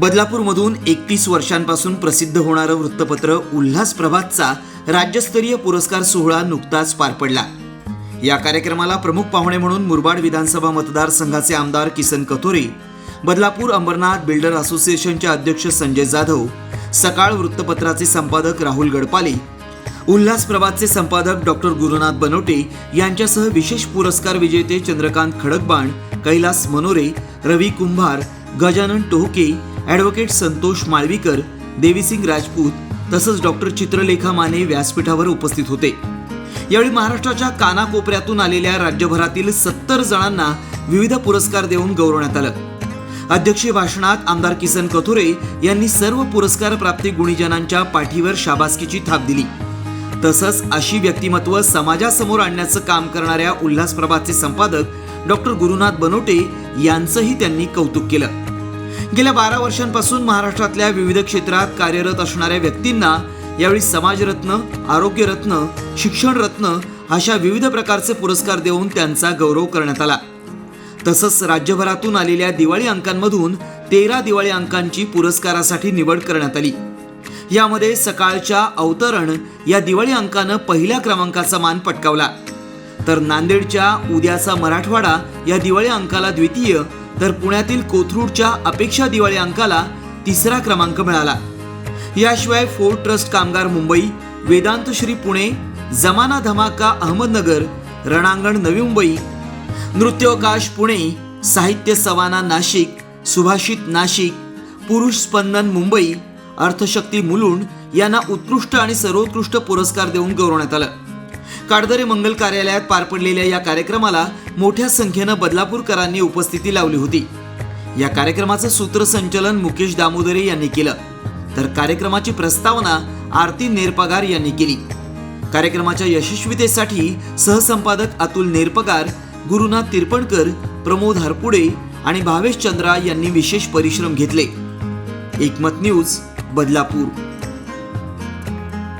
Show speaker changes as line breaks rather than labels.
बदलापूरमधून एकतीस वर्षांपासून प्रसिद्ध होणारं वृत्तपत्र उल्हास प्रभातचा राज्यस्तरीय पुरस्कार सोहळा नुकताच पार पडला. या कार्यक्रमाला प्रमुख पाहुणे म्हणून मुरबाड विधानसभा मतदारसंघाचे आमदार किसन कथोरे बदलापूर अंबरनाथ बिल्डर असोसिएशनचे अध्यक्ष संजय जाधव सकाळ वृत्तपत्राचे संपादक राहुल गडपाले उल्हास प्रभातचे संपादक डॉक्टर गुरुनाथ बनोटे यांच्यासह विशेष पुरस्कार विजेते चंद्रकांत खडकबाण कैलास मनोरे रवी कुंभार गजानन टोहके ॲडव्होकेट संतोष माळवीकर देवीसिंग राजपूत तसंच डॉक्टर चित्रलेखा माने व्यासपीठावर उपस्थित होते. यावेळी महाराष्ट्राच्या कानाकोपऱ्यातून आलेल्या राज्यभरातील सत्तर जणांना विविध पुरस्कार देऊन गौरवण्यात आलं. अध्यक्षीय भाषणात आमदार किसन कथोरे यांनी सर्व पुरस्कार प्राप्ती गुणीजनांच्या पाठीवर शाबासकीची थाप दिली. तसंच अशी व्यक्तिमत्व समाजासमोर आणण्याचं काम करणाऱ्या उल्हास प्रभातचे संपादक डॉक्टर गुरुनाथ बनोटे यांचंही त्यांनी कौतुक केलं. गेल्या बारा वर्षांपासून महाराष्ट्रातल्या विविध क्षेत्रात कार्यरत असणाऱ्या व्यक्तींना यावेळी समाजरत्न आरोग्यरत्न शिक्षणरत्न अशा विविध प्रकारचे पुरस्कार देऊन त्यांचा गौरव करण्यात आला. तसंच राज्यभरातून आलेल्या दिवाळी अंकांमधून तेरा दिवाळी अंकांची पुरस्कारासाठी निवड करण्यात आली. यामध्ये सकाळच्या अवतरण या दिवाळी अंकानं पहिल्या क्रमांकाचा मान पटकावला. तर नांदेडच्या उद्याचा मराठवाडा या दिवाळी अंकाला द्वितीय तर पुण्यातील कोथरूडच्या अपेक्षा दिवाळी अंकाला तिसरा क्रमांक मिळाला. याशिवाय फोर्ट ट्रस्ट कामगार मुंबई वेदांत श्री पुणे जमाना धमाका अहमदनगर रणांगण नवी मुंबई नृत्योकाश पुणे साहित्य सवाना नाशिक सुभाषित नाशिक पुरुष स्पंदन मुंबई अर्थशक्ती मुलुंड यांना उत्कृष्ट आणि सर्वोत्कृष्ट पुरस्कार देऊन गौरवण्यात आलं. काडदरे मंगल कार्यालयात पार पडलेल्या या कार्यक्रमाला मोठ्या संख्येनं बदलापूरकरांनी उपस्थिती लावली होती. या कार्यक्रमाचं सूत्रसंचलन मुकेश दामोदरे यांनी केलं. तर कार्यक्रमाची प्रस्तावना आरती नेरपगार यांनी केली. कार्यक्रमाच्या यशस्वीतेसाठी सहसंपादक अतुल नेरपगार गुरुनाथ तिरपणकर प्रमोद हरपुडे आणि भावेश चंद्रा यांनी विशेष परिश्रम घेतले. एकमत न्यूज बदलापूर.